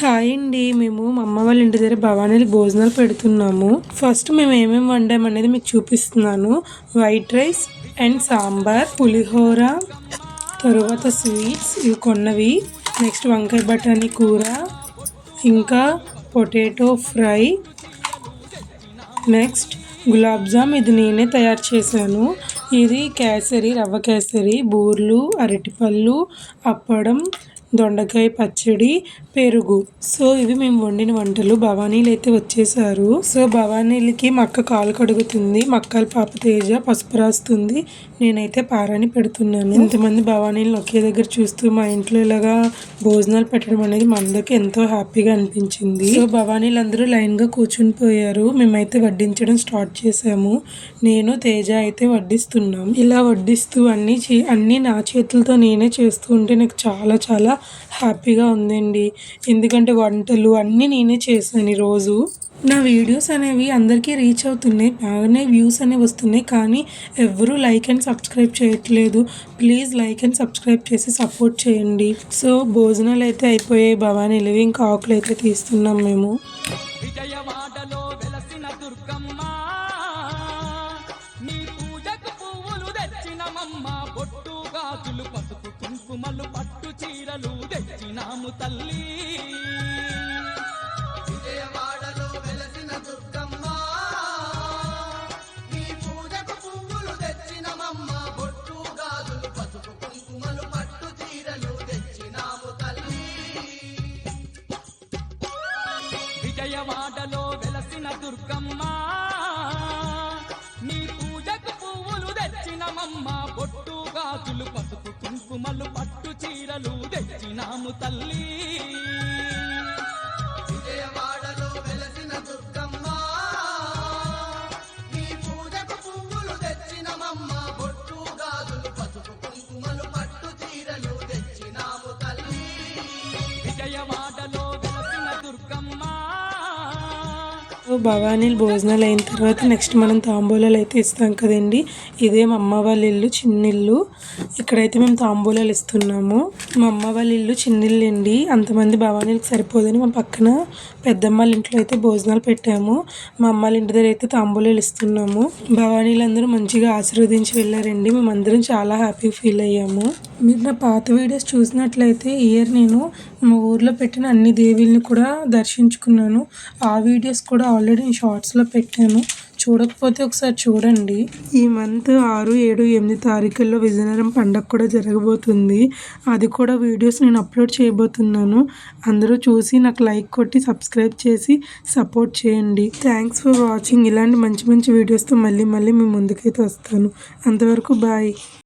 Hi అండి. మేము మా అమ్మ వాళ్ళ ఇంటి దగ్గర భవానీలకు భోజనాలు పెడుతున్నాము. ఫస్ట్ మేము ఏమేమి వండాము అనేది మీకు చూపిస్తున్నాను. వైట్ రైస్ అండ్ సాంబార్ పులిహోర తరువాత స్వీట్స్ ఇవి కొన్నవి. నెక్స్ట్ వంకాయ బఠానీ కూర ఇంకా potato fry. Next gulab jamun ఇది నేనే తయారు చేశాను. ఇది కేసరి రవ్వ కేసరి బూర్లు అరటిపళ్ళు అప్పడం దొండకాయ పచ్చడి పెరుగు. సో ఇవి మేము వండిన వంటలు. భవానీలు అయితే వచ్చేసారు. సో భవానీలకి మక్క కాలు కడుగుతుంది మక్కల పాప తేజ పసుపు రాస్తుంది. నేనైతే పారాని పెడుతున్నాను. ఇంతమంది భవానీలు ఒకే దగ్గర చూస్తూ మా ఇంట్లో ఇలాగా భోజనాలు పెట్టడం అనేది మా అందరికి ఎంతో హ్యాపీగా అనిపించింది. సో భవానీలు అందరూ లైన్గా కూర్చుని పోయారు. మేమైతే వడ్డించడం స్టార్ట్ చేసాము నేను తేజ అయితే వడ్డిస్తున్నాం. ఇలా వడ్డిస్తూ అన్ని అన్నీ నా చేతులతో నేనే చేస్తూ ఉంటే నాకు చాలా చాలా హ్యాపీగా ఉందండి. ఎందుకంటే వంటలు అన్నీ నేనే చేశాను ఈరోజు. నా వీడియోస్ అనేవి అందరికీ రీచ్ అవుతున్నాయి బాగానే వ్యూస్ అనేవి వస్తున్నాయి కానీ ఎవరూ లైక్ అండ్ సబ్స్క్రైబ్ చేయట్లేదు. ప్లీజ్ లైక్ అండ్ సబ్స్క్రైబ్ చేసి సపోర్ట్ చేయండి. సో భోజనాలు అయితే అయిపోయాయి. భవానీ ఇంకా ఆకులు అయితే తీస్తున్నాం మేము. నీ పూజకు పువ్వులు తెచ్చినమమ్మ గాజులు పసుపు కుంకుమలు పట్టు చీరలు తెచ్చినాము తల్లి. విజయవాడలో వెలసిన దుర్గమ్మ నీ పూజకు పువ్వులు తెచ్చినమమ్మ బొట్టు గాజులు పసుపు కుంకుమలు పట్టు చీరలు తెచ్చినాము తల్లి. విజయవాడలో వెలసిన దుర్గమ్మ నీ పూజకు పువ్వులు తెచ్చినమమ్మ బొట్టు గాజులు పసుపు కుంకుమలు పట్టు చీరలు తెచ్చినాము తల్లి. సో భవానీలు భోజనాలు అయిన తర్వాత నెక్స్ట్ మనం తాంబూలాలు అయితే ఇస్తాం కదండి. ఇదే మా అమ్మ వాళ్ళ ఇల్లు చిన్నిల్లు. ఇక్కడైతే మేము తాంబూలాలు ఇస్తున్నాము. మా అమ్మ వాళ్ళ ఇల్లు చిన్నిల్లు అండి. అంతమంది భవానీలకు సరిపోదని మా పక్కన పెద్దమ్మ వాళ్ళ ఇంట్లో అయితే భోజనాలు పెట్టాము. మా అమ్మ వాళ్ళ ఇంటి దగ్గర అయితే తాంబూలాలు ఇస్తున్నాము. భవానీలు అందరూ మంచిగా ఆశీర్వదించి వెళ్ళారండి. మేమందరం చాలా హ్యాపీ ఫీల్ అయ్యాము. మీరు నా పాత వీడియోస్ చూసినట్లయితే ఇయర్ నేను మా ఊర్లో పెట్టిన అన్ని దేవీల్ని కూడా దర్శించుకున్నాను. ఆ వీడియోస్ కూడా ఆల్రెడీ నేను షార్ట్స్లో పెట్టాను. చూడకపోతే ఒకసారి చూడండి. ఈ మంత్ ఆరు ఏడు ఎనిమిది తారీఖుల్లో విజయనగరం పండగ కూడా జరగబోతుంది. అది కూడా వీడియోస్ నేను అప్లోడ్ చేయబోతున్నాను. అందరూ చూసి నాకు లైక్ కొట్టి సబ్స్క్రైబ్ చేసి సపోర్ట్ చేయండి. థ్యాంక్స్ ఫర్ వాచింగ్ ఇలాంటి మంచి మంచి వీడియోస్తో మళ్ళీ మళ్ళీ మీ ముందుకైతే వస్తాను. అంతవరకు బాయ్